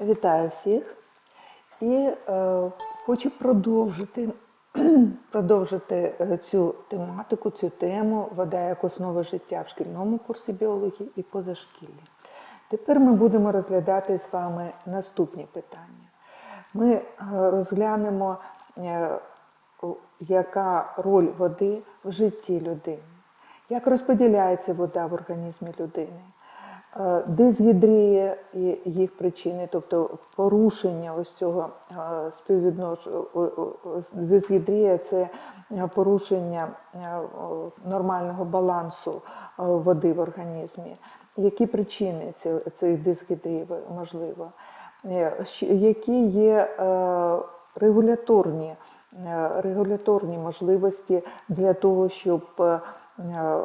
Вітаю всіх і е, хочу продовжити, продовжити е, цю тематику, цю тему вода як основа життя в шкільному курсі біології і позашкіллі. Тепер ми будемо розглядати з вами наступні питання. Ми е, розглянемо, е, яка роль води в житті людини, як розподіляється вода в організмі людини, е, дисгідрія і їх причини, тобто порушення ось цього співвідношення. Дисгідрія це е, порушення е, нормального балансу е, води в організмі. Які причини цих дисгідрій можливо? Е, Які є е, регуляторні, е, регуляторні можливості для того, щоб е, е,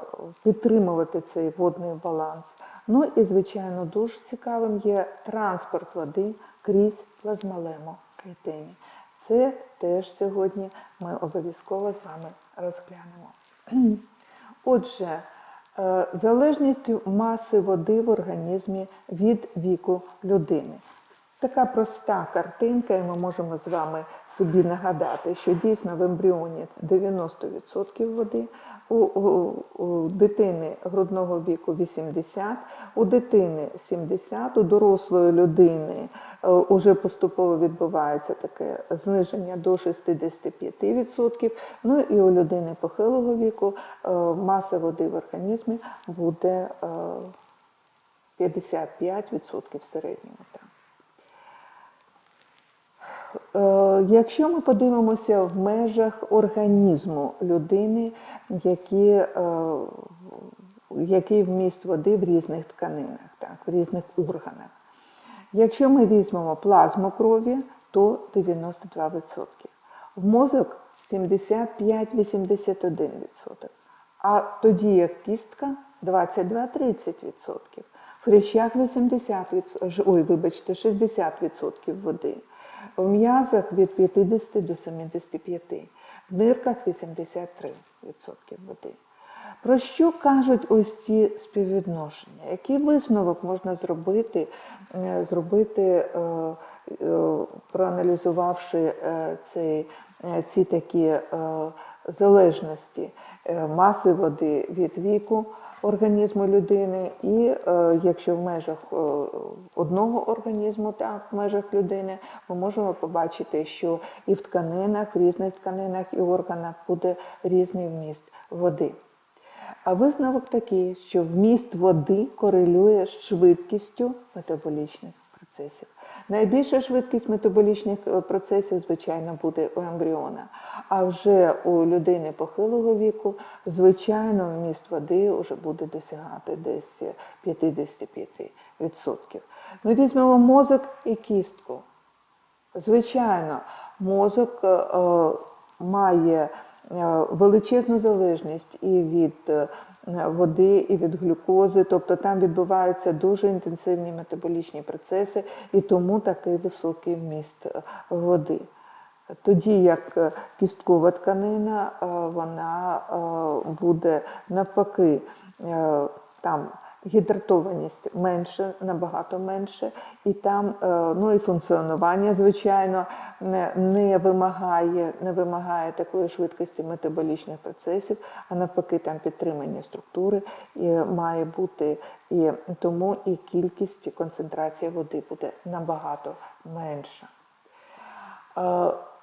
підтримувати цей водний баланс? Ну і, звичайно, дуже цікавим є транспорт води крізь плазмалему клітині. Це теж сьогодні ми обов'язково з вами розглянемо. Отже, е, залежність маси води в організмі від віку людини. Така проста картинка, і ми можемо з вами собі нагадати, що дійсно в ембріоні 90% води, у, у, у дитини грудного віку 80, у дитини 70, у дорослої людини е, уже поступово відбувається таке зниження до 65%. Ну і у людини похилого віку е, маса води в організмі буде е, 55% в середньому. Е, Якщо ми подивимося в межах організму людини, які, е, який вміст води в різних тканинах, так, в різних органах. Якщо ми візьмемо плазму крові, то 92%. В мозок 75-81%. А тоді як кістка 22-30%. В хрящах 80%, ой, вибачте, 60% води. В м'язах від 50 до 75, в нирках 83% води. Про що кажуть ось ці співвідношення? Який висновок можна зробити, е, зробити е, е, проаналізувавши е, ці такі залежності маси води від віку організму людини, і е, якщо в межах е, одного організму, так, в межах людини, ми можемо побачити, що і в тканинах, в різних тканинах і органах буде різний вміст води. А висновок такий, що вміст води корелює з швидкістю метаболічних процесів. Найбільша швидкість метаболічних е, процесів, звичайно, буде у ембріона. А вже у людини похилого віку, звичайно, вміст води вже буде досягати десь 55%. Ми візьмемо мозок і кістку. Звичайно, мозок е, е, має е, величезну залежність і від е, води, і від глюкози, тобто там відбуваються дуже інтенсивні метаболічні процеси, і тому такий високий вміст е, води. Тоді як е, кісткова тканина, е, вона буде навпаки там гідратованість менше, набагато менше, і там е, ну, і функціонування, звичайно, не, не, вимагає, не вимагає такої швидкості метаболічних процесів, а навпаки, там підтримання структури і має бути, і тому і кількість, і концентрація води буде набагато менша.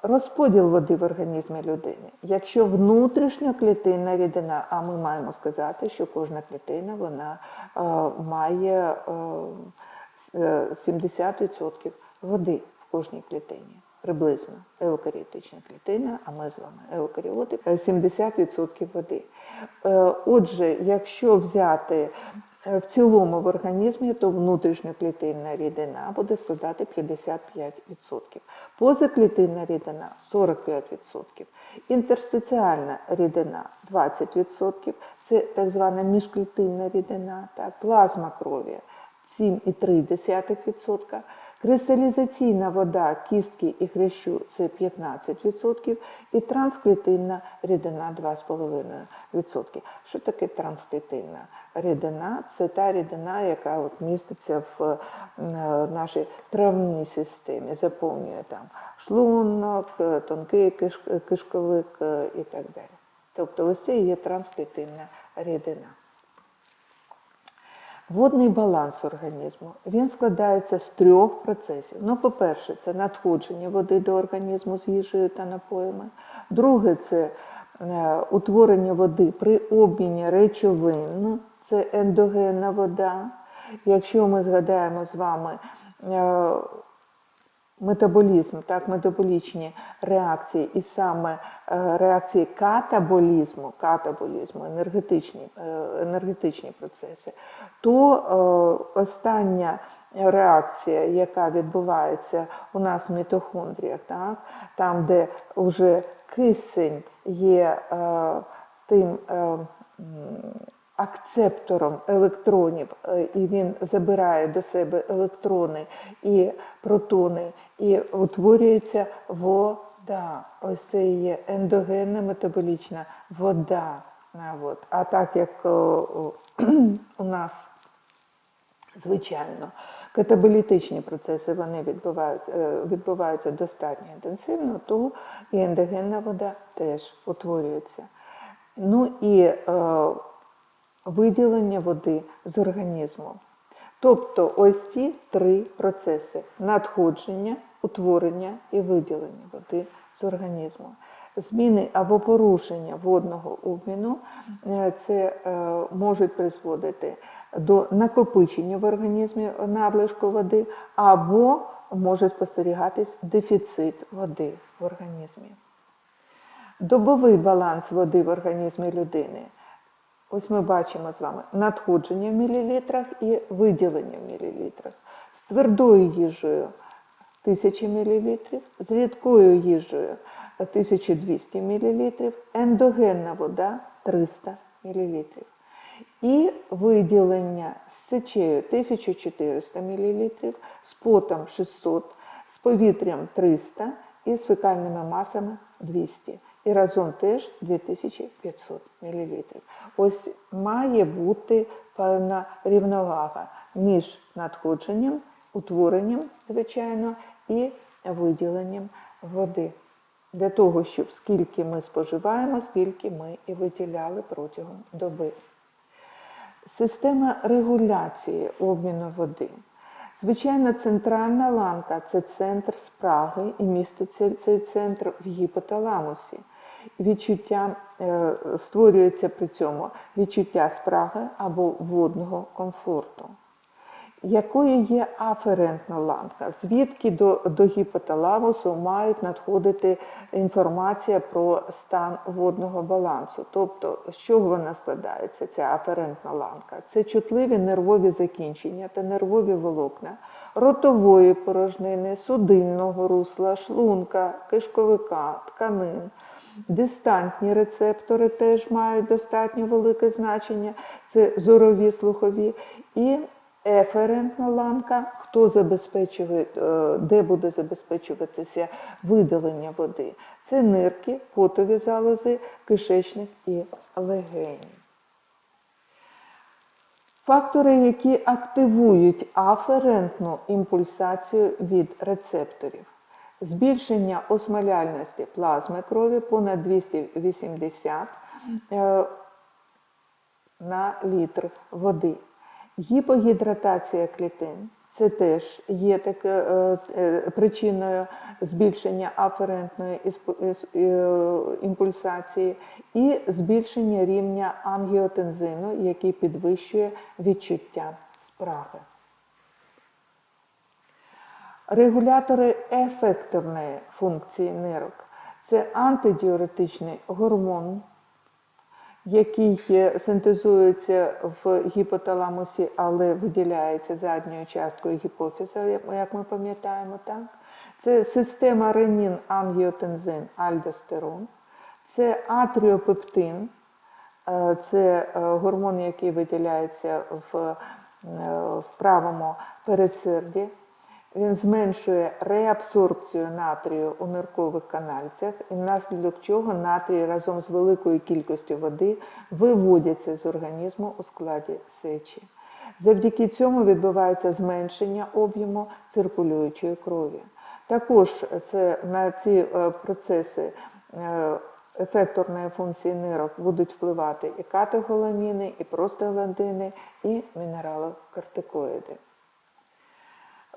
Е, Розподіл води в організмі людини. Якщо внутрішньоклітинна рідина, а ми маємо сказати, що кожна клітина вона е, має е, е, 70% води в кожній клітині. Приблизно еукаріотична клітина, а ми з вами еукаріоти, е, 70% води. Е, Отже, якщо взяти е, в цілому в організмі, то внутрішньоклітинна рідина буде складати 55%. Позаклітинна рідина 45%. Інтерстиціальна рідина 20%. Це так звана міжклітинна рідина, так, плазма крові 7,3%. Кристалізаційна вода кістки і хрящу це 15%, і трансклітинна рідина 2,5%. Що таке трансклітинна рідина? Це та рідина, яка от міститься в е, нашій травній системі, заповнює там шлунок, е, тонкий кишковик е, і так далі. Тобто ось це є трансклітинна рідина. Водний баланс організму він складається з трьох процесів. Ну, по-перше, це надходження води до організму з їжею та напоями. Друге це е, утворення води при обміні речовин, це ендогенна вода. Якщо ми згадаємо з вами е, метаболізм, так, метаболічні реакції, і саме е, реакції катаболізму, катаболізму, енергетичні, е, енергетичні процеси, то е, остання реакція, яка відбувається у нас в мітохондріях, так, там, де вже кисень є тим. Акцептором електронів, е, і він забирає до себе електрони і протони, і утворюється вода. Ось це є ендогенна метаболічна вода. А, так як у нас Звичайно, катаболітичні процеси вони відбуваються, е, відбуваються достатньо інтенсивно, то і ендогенна вода теж утворюється. Ну і е, виділення води з організму. Тобто ось ці три процеси надходження, утворення і виділення води з організму. Зміни або порушення водного обміну е, це е, можуть призводити до накопичення в організмі надлишку води, або може спостерігатись дефіцит води в організмі. Добовий баланс води в організмі людини. Ось ми бачимо з вами надходження в мілілітрах і виділення в мілілітрах. З твердою їжею 1000 мл, з рідкою їжею 1200 мл, ендогенна вода 300 мл. І виділення з сечею 1400 мл, з потом 600, з повітрям 300 і з фекальними масами 200. І разом теж 2500 мл. Ось має бути певна рівновага між надходженням, утворенням, звичайно, і виділенням води. Для того, щоб скільки ми споживаємо, стільки ми і виділяли протягом доби. Система регуляції обміну води. Звичайно, центральна ланка це центр спраги і міститься цей центр в гіпоталамусі. Відчуття е, створюється при цьому відчуття спраги або водного комфорту. Якою є аферентна ланка? Звідки до, до гіпоталамусу мають надходити інформація про стан водного балансу? Тобто, з чого вона складається, ця аферентна ланка? Це чутливі нервові закінчення та нервові волокна ротової порожнини, судинного русла, шлунка, кишковика, тканин. Дистантні рецептори теж мають достатньо велике значення, це зорові, слухові. І еферентна ланка, хто забезпечує, е, де буде забезпечуватися видалення води. Це нирки, потові залози, кишечник і легені. Фактори, які активують аферентну імпульсацію від рецепторів. Збільшення осмоляльності плазми крові понад 280 е, на літр води. Гіпогідратація клітин це теж є таке, е, е, причиною збільшення аферентної імпульсації і збільшення рівня ангіотензину, який підвищує відчуття спраги. Регулятори ефекторної функції нирок це антидіуретичний гормон, який синтезується в гіпоталамусі, але виділяється задньою часткою гіпофіза, як- ми пам'ятаємо, так? Це система ренін, ангіотензин, альдостерон, це атріопептин, е, це е, гормон, який виділяється в, е, в правому передсерді. Він зменшує реабсорбцію натрію у ниркових канальцях, і внаслідок чого натрій разом з великою кількістю води виводяться з організму у складі сечі. Завдяки цьому відбувається зменшення об'єму циркулюючої крові. Також це на ці е, процеси е, ефекторної функції нирок будуть впливати і катехоламіни, і простагландини, і мінералокортикоїди.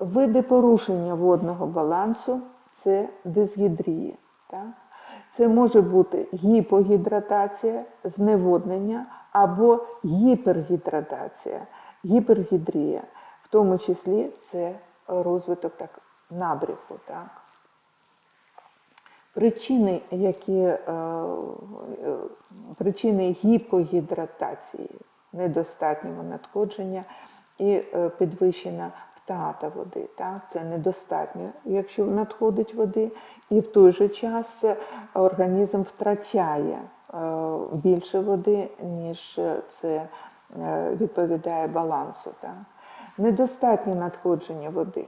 Види порушення водного балансу це дисгідрія. Так? Це може бути гіпогідратація, зневоднення або гіпергідратація, гіпергідрія, в тому числі це розвиток так, набряку. Так? Причини, які, е, е, причини гіпогідратації, недостатнього надходження і е, підвищена втрата води. Так? Це недостатньо, якщо надходить води, і в той же час організм втрачає е, більше води, ніж це е, відповідає балансу. Так? Недостатнє надходження води.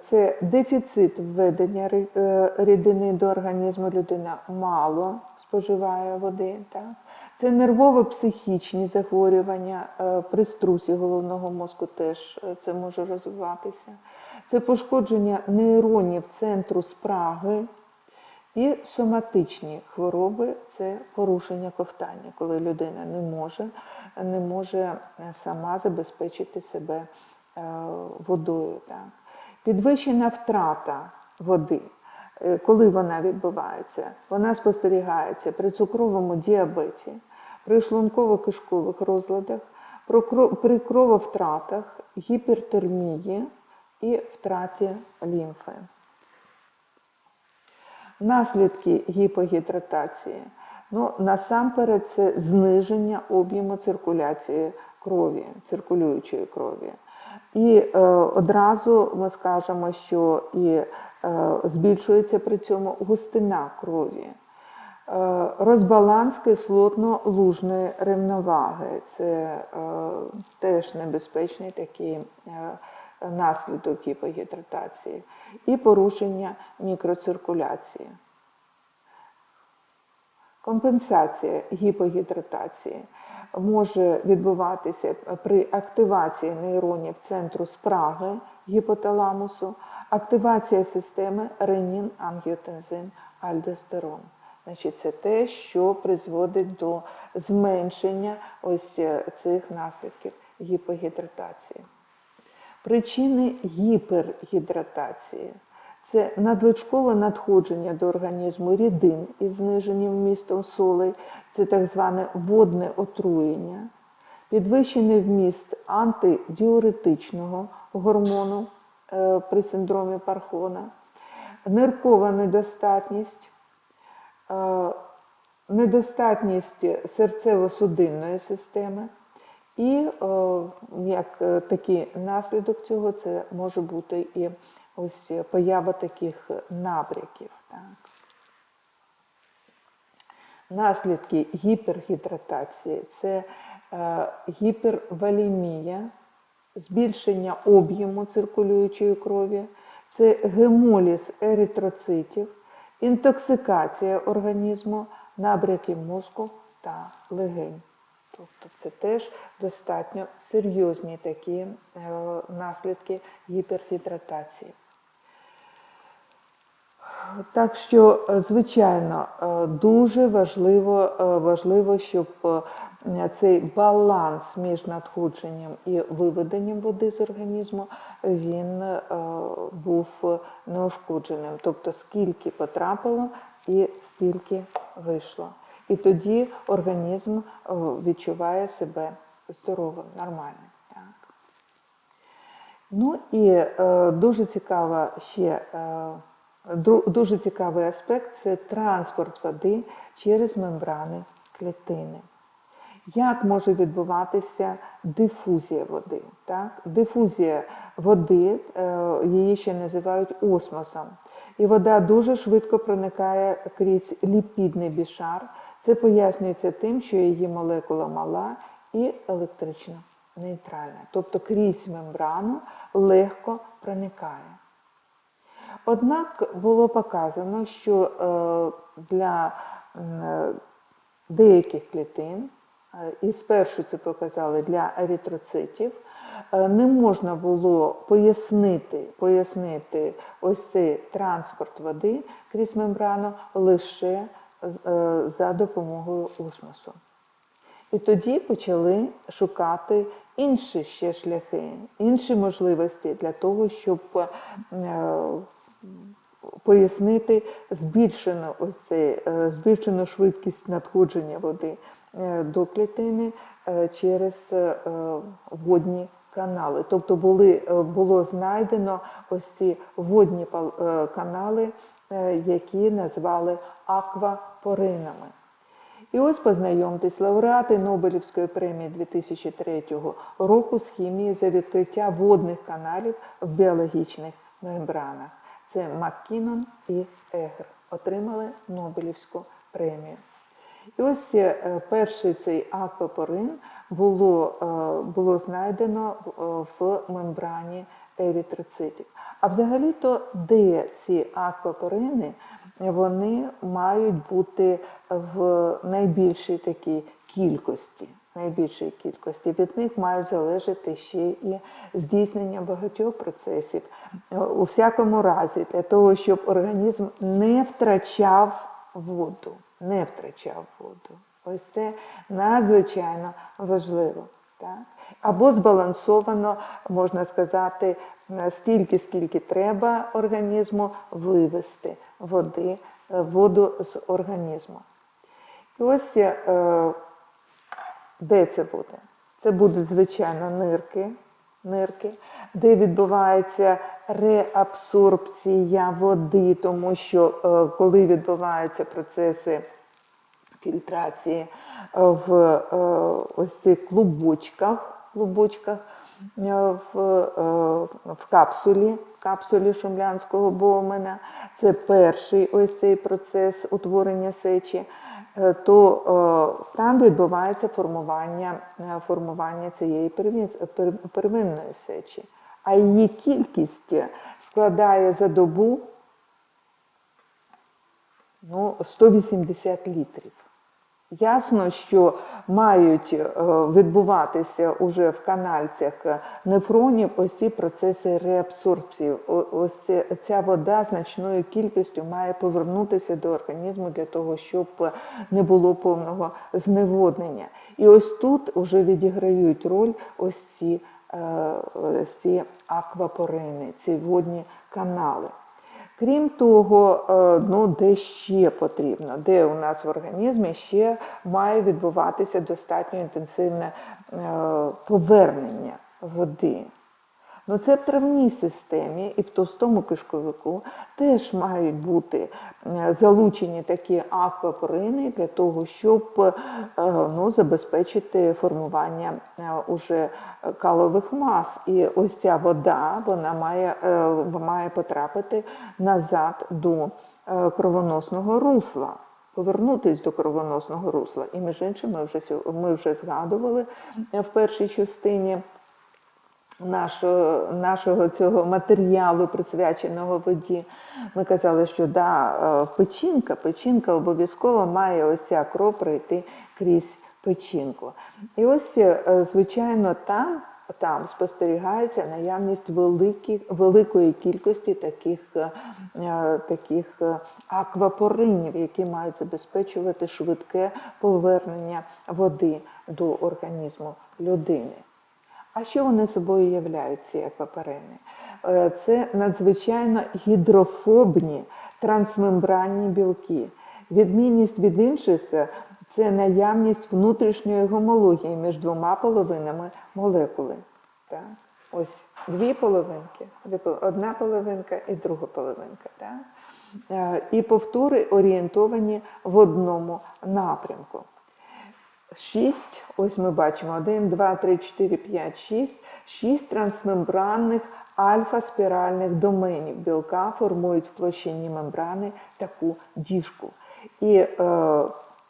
Це дефіцит введення е, рідини до організму, людина мало споживає води. Так? Це нервово-психічні захворювання, е, при струсі головного мозку теж е, це може розвиватися. Це пошкодження нейронів центру спраги і соматичні хвороби це порушення ковтання, коли людина не може, не може е, сама забезпечити себе водою. Так. Підвищена втрата води, коли вона відбувається, вона спостерігається при цукровому діабеті, при шлунково-кишкових розладах, при крововтратах, гіпертермії і втраті лімфи. Наслідки гіпогідратації. Ну, насамперед, це зниження об'єму циркуляції крові, циркулюючої крові. І е, одразу ми скажемо, що і е, збільшується при цьому густина крові. Е, розбаланс кислотно-лужної рівноваги. Це е, теж небезпечний такий е, наслідок гіпогідратації. І порушення мікроциркуляції. Компенсація гіпогідратації може відбуватися при активації нейронів центру спраги гіпоталамусу, активація системи ренін, ангіотензин, альдостерон. Значить, це те, що призводить до зменшення ось е, цих наслідків гіпогідратації. Причини гіпергідратації це надлишкове надходження до організму рідин із зниженим вмістом солей, це так зване водне отруєння, підвищений вміст антидіуретичного гормону е, при синдромі Пархона, ниркова недостатність, недостатність серцево-судинної системи. І е, як е, такий наслідок цього, це може бути і ось поява таких набряків. Так. Наслідки гіпергідратації це е, гіпервалімія, збільшення об'єму циркулюючої крові, це гемоліз еритроцитів, інтоксикація організму, набряки мозку та легень. Тобто це теж достатньо серйозні такі е, наслідки гіперфідратації. Так що, е, звичайно, е, дуже важливо, важливо, щоб цей баланс між надходженням і виведенням води з організму він е, був неушкодженим. Тобто скільки потрапило і скільки вийшло. І тоді організм е, відчуває себе здоровим, нормальним. Так. Ну і е, дуже цікава ще. Е, Дуже цікавий аспект це транспорт води через мембрани клітини. Як може відбуватися дифузія води? Так? Дифузія води, е, її ще називають осмосом. І вода дуже швидко проникає крізь ліпідний бішар. Це пояснюється тим, що її молекула мала і електрично нейтральна, тобто крізь мембрану легко проникає. Однак було показано, що е, для е, деяких клітин, і спершу це показали для еритроцитів, е, не можна було пояснити, пояснити ось цей транспорт води крізь мембрану лише е, за допомогою осмосу. І тоді почали шукати інші ще шляхи, інші можливості для того, щоб е, пояснити збільшену, ось це, е, збільшену швидкість надходження води е, до клітини е, через е, водні канали. Тобто були, е, було знайдено ось ці водні е, канали, е, які назвали аквапоринами. І ось познайомтесь, лауреати Нобелівської премії 2003 року з хімії за відкриття водних каналів в біологічних мембранах. Це Маккінон і Егер отримали Нобелівську премію. І ось е, перший цей аквапорин було, е, було знайдено е, в мембрані еритроцитів. А взагалі-то де ці аквапорини, вони мають бути в найбільшій такій кількості. Найбільшій кількості від них мають залежати ще і здійснення багатьох процесів. Е, У всякому разі, для того, щоб організм не втрачав воду, не втрачав воду. Ось це надзвичайно важливо. Так? Або збалансовано, можна сказати, стільки, скільки треба організму вивести води, е, воду з організму. І ось е, де це буде? Це будуть, звичайно, нирки, нирки, де відбувається реабсорбція води, тому що е, коли відбуваються процеси фільтрації е, в е, ось цих клубочках, клубочках в, в капсулі, капсулі шумлянського бомена. Це перший ось цей процес утворення сечі, то е, там відбувається формування, е, формування цієї первинної сечі. А її кількість складає за добу ну, 180 літрів. Ясно, що мають е, відбуватися уже в канальцях нефронів ось ці процеси реабсорбції. Ось ця вода значною кількістю має повернутися до організму для того, щоб не було повного зневоднення. І ось тут вже відіграють роль ось ці, е, ось ці аквапорини, ці водні канали. Крім того, е, ну, де ще потрібно, де у нас в організмі ще має відбуватися достатньо інтенсивне е, повернення води. Ну, це в травній системі і в товстому кишковику теж мають бути е, залучені такі аквапорини для того, щоб е, ну, забезпечити формування е, уже калових мас. І ось ця вода вона має, має потрапити назад до кровоносного русла. Повернутись до кровоносного русла. І між іншим, ми вже, ми вже згадували в першій частині нашого, нашого цього матеріалу, присвяченого воді. Ми казали, що да, е, печінка, печінка обов'язково має ось ця кров пройти крізь печінку. І ось, е, звичайно, там. Там спостерігається наявність великі, великої кількості таких, е, таких аквапоринів, які мають забезпечувати швидке повернення води до організму людини. А що вони собою являють, ці аквапорини? Е, Це надзвичайно гідрофобні трансмембранні білки. Відмінність від інших це наявність внутрішньої гомології між двома половинами молекули. Так? Ось дві половинки, одна половинка і друга половинка. Так? Е, І повтори орієнтовані в одному напрямку. 6, ось ми бачимо. 1, 2, 3, 4, 5, 6, 6 трансмембранних альфа-спіральних доменів. Білка формують в площині мембрани таку діжку. І е,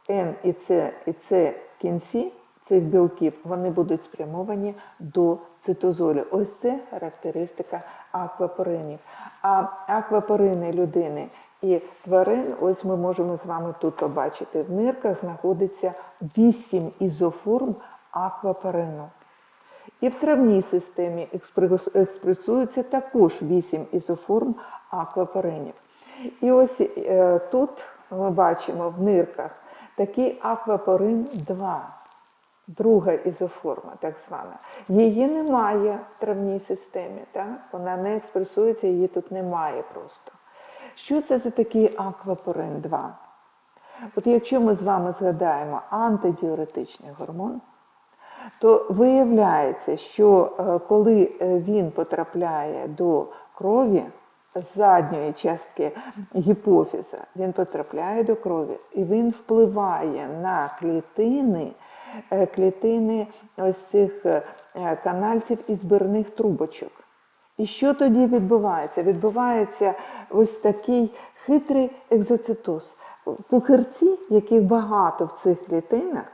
N і C, і C кінці цих білків вони будуть спрямовані до цитозолю. Ось це характеристика аквапоринів. А аквапорини людини і тварин, ось ми можемо з вами тут побачити. В нирках знаходиться 8 ізоформ аквапорину. І в травній системі експресується також 8 ізоформ аквапоринів. І ось е, тут ми бачимо в нирках такий аквапорин 2, друга ізоформа, так звана. Її немає в травній системі, так? вона не експресується, її тут немає просто. Що це за такий аквапорин 2? От якщо ми з вами згадаємо антидіуретичний гормон, то виявляється, що е, коли е, він потрапляє до крові з задньої частки гіпофіза, він потрапляє до крові і він впливає на клітини, клітини ось цих е, канальців і збірних трубочок. І що тоді відбувається? Відбувається ось такий хитрий екзоцитоз. Пухирці, яких багато в цих клітинах,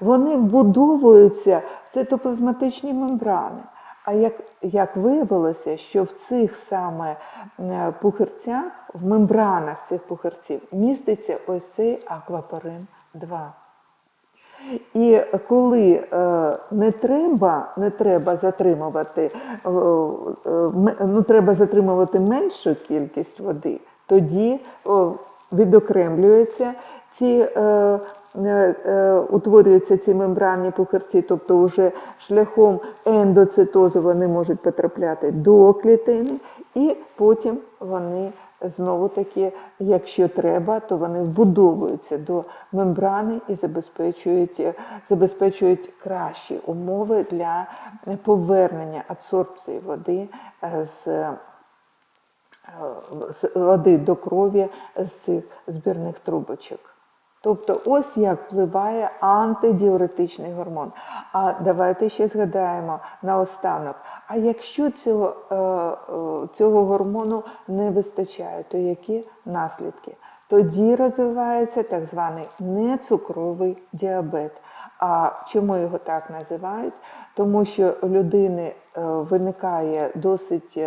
вони вбудовуються в цитоплазматичні мембрани. А як, як виявилося, що в цих саме е, пухирцях, в мембранах цих пухирців міститься ось цей аквапорин 2. І коли е, не треба, не треба затримувати, е, е, ну, треба затримувати меншу кількість води, тоді відокремлюються ці, утворюються ці мембранні пухирці, тобто вже шляхом ендоцитозу вони можуть потрапляти до клітини, і потім вони знову таки, якщо треба, то вони вбудовуються до мембрани і забезпечують, забезпечують кращі умови для повернення адсорбції води е, е, з води до крові з цих збірних трубочок. Тобто ось як впливає антидіуретичний гормон. А давайте ще згадаємо наостанок. А якщо цього, е, е, цього гормону не вистачає, то які наслідки? Тоді розвивається так званий нецукровий діабет. А чому його так називають? Тому що у людини е, виникає досить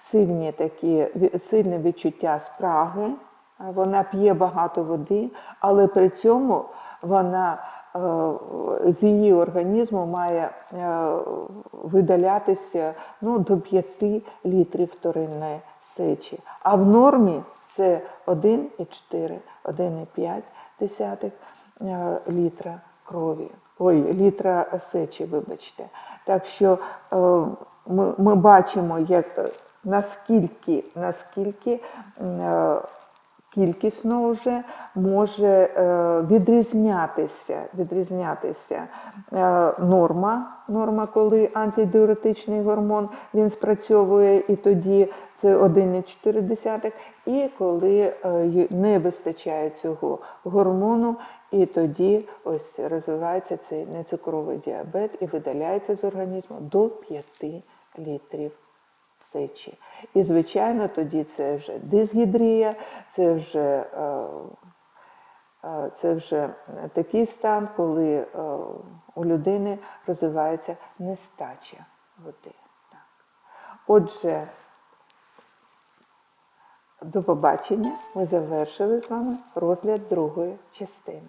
сильні такі, сильне відчуття спраги, вона п'є багато води, але при цьому вона е, з її організму має е, видалятися ну, до 5 літрів вторинної сечі. А в нормі це 1,4, 1,5 е, літра крові. Ой, літра сечі, вибачте. Так що ми, ми бачимо, як, наскільки, наскільки кількісно вже може е, відрізнятися, відрізнятися е, норма, норма, коли антидіуретичний гормон він спрацьовує, і тоді це 1,4, і коли е, не вистачає цього гормону, і тоді ось розвивається цей нецукровий діабет і видаляється з організму до 5 літрів сечі. І, звичайно, тоді це вже дисгідрія, це вже, е, е, це вже такий стан, коли е, у людини розвивається нестача води. Так. Отже, до побачення. Ми завершили з вами розгляд другої частини.